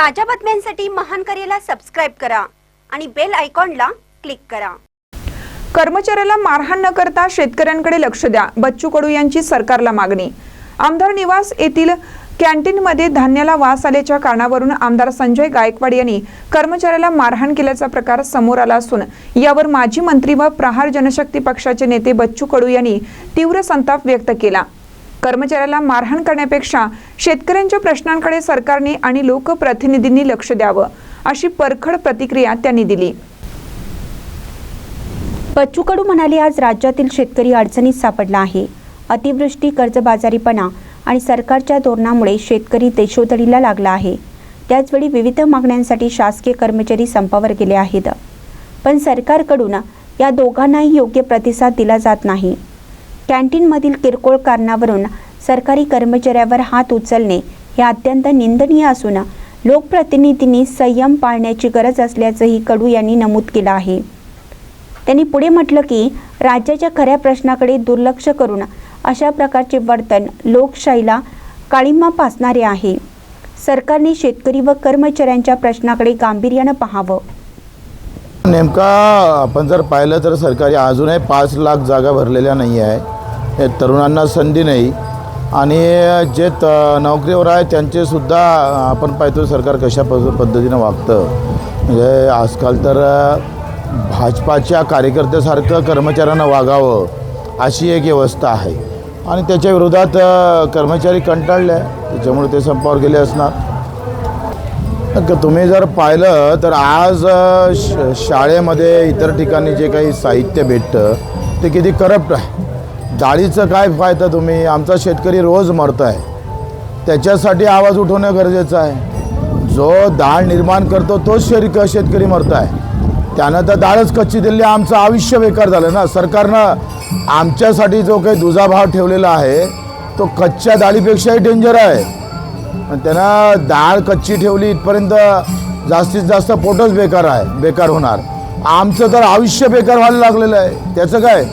ताज्या बातम्यांसाठी महान करेला सबस्क्राईब करा आणि बेल आयकॉनला क्लिक करा. कर्मचाऱ्याला मारहाण न करता शेतकऱ्यांकडे लक्ष द्या बच्चू कडू यांची सरकारला मागणी. आमदार निवास येथील कॅन्टीनमध्ये धान्याला वास आल्याच्या कारणावरून आमदार संजय गायकवाड यांनी कर्मचाऱ्याला मारहाण केल्याचा प्रकार समोर आला असून यावर माजी मंत्री व प्रहार जनशक्ती पक्षाचे नेते बच्चू कडू यांनी तीव्र संताप व्यक्त केला. कर्मचाऱ्याला मारहाण करण्यापेक्षा शेतकऱ्यांच्या प्रश्नांकडे सरकारने आणि लोकप्रतिनिधींनी लक्ष द्यावं अशी परखड प्रतिक्रिया त्यांनी दिली. बच्चू कडू म्हणाले आज राज्यातील शेतकरी अडचणीत सापडला आहे. अतिवृष्टी कर्जबाजारीपणा आणि सरकारच्या धोरणामुळे शेतकरी देशोधडीला लागला आहे. त्याचवेळी विविध मागण्यांसाठी शासकीय कर्मचारी संपावर गेले आहेत. पण सरकारकडून या दोघांनाही योग्य प्रतिसाद दिला जात नाही. कॅन्टीनमधील किरकोळ कारणावरून सरकारी कर्मचाऱ्यावर हात उचलणे हे अत्यंत निंदनीय असून लोकप्रतिनिधींनी संयम पाळण्याची गरज असल्याचंही कडू यांनी नमूद केलं आहे. त्यांनी पुढे म्हटलं की राज्याच्या खऱ्या प्रश्नाकडे दुर्लक्ष करून अशा प्रकारचे वर्तन लोकशाहीला काळिमा पासणारे आहे. सरकारने शेतकरी व कर्मचाऱ्यांच्या प्रश्नाकडे गांभीर्यानं पाहावं. नेमका आपण जर पाहिलं तर सरकारी अजूनही पाच लाख जागा भरलेल्या नाही आहे हे तरुणांना संधी नाही. आणि जे त नोकरीवर आहे त्यांचेसुद्धा आपण पाहतो सरकार कशा प पद्धतीनं वागतं. म्हणजे आजकाल तर भाजपाच्या कार्यकर्त्यासारखं कर्मचाऱ्यांना वागावं अशी एक व्यवस्था आहे. आणि त्याच्या विरोधात कर्मचारी कंटाळले आहे त्याच्यामुळे ते संपावर गेले असणार. तुम्ही जर पाहिलं तर आज श शाळेमध्ये इतर ठिकाणी जे काही साहित्य भेटतं ते किती करप्ट आहे. डाळीचं काय फायदा तुम्ही? आमचा शेतकरी रोज मरतो आहे त्याच्यासाठी आवाज उठवणं गरजेचं आहे. जो डाळ निर्माण करतो तोच शेरी शेतकरी मरतो आहे त्यानं तर डाळच कच्ची दिली आमचं आयुष्य बेकार झालं ना. सरकारनं आमच्यासाठी जो काही दुजाभाव ठेवलेला आहे तो कच्च्या डाळीपेक्षाही डेंजर आहे. पण त्यांना डाळ कच्ची ठेवली इथपर्यंत जास्तीत जास्त पोटच बेकार आहे बेकार होणार. आमचं तर आयुष्य बेकार व्हायला लागलेलं आहे. त्याचं काय?